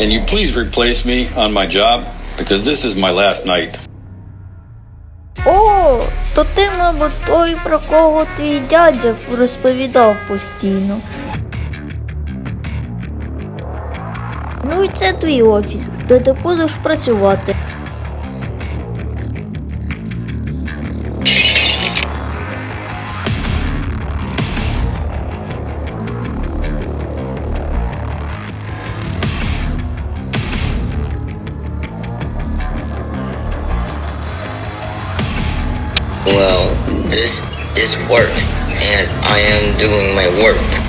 Can you please replace me on my job? Because this is my last night. О, то ти, мабуть, той, про кого твій дядя розповідав постійно. Ну і це твій офіс, де ти будеш працювати. Well, this is work, and I am doing my work.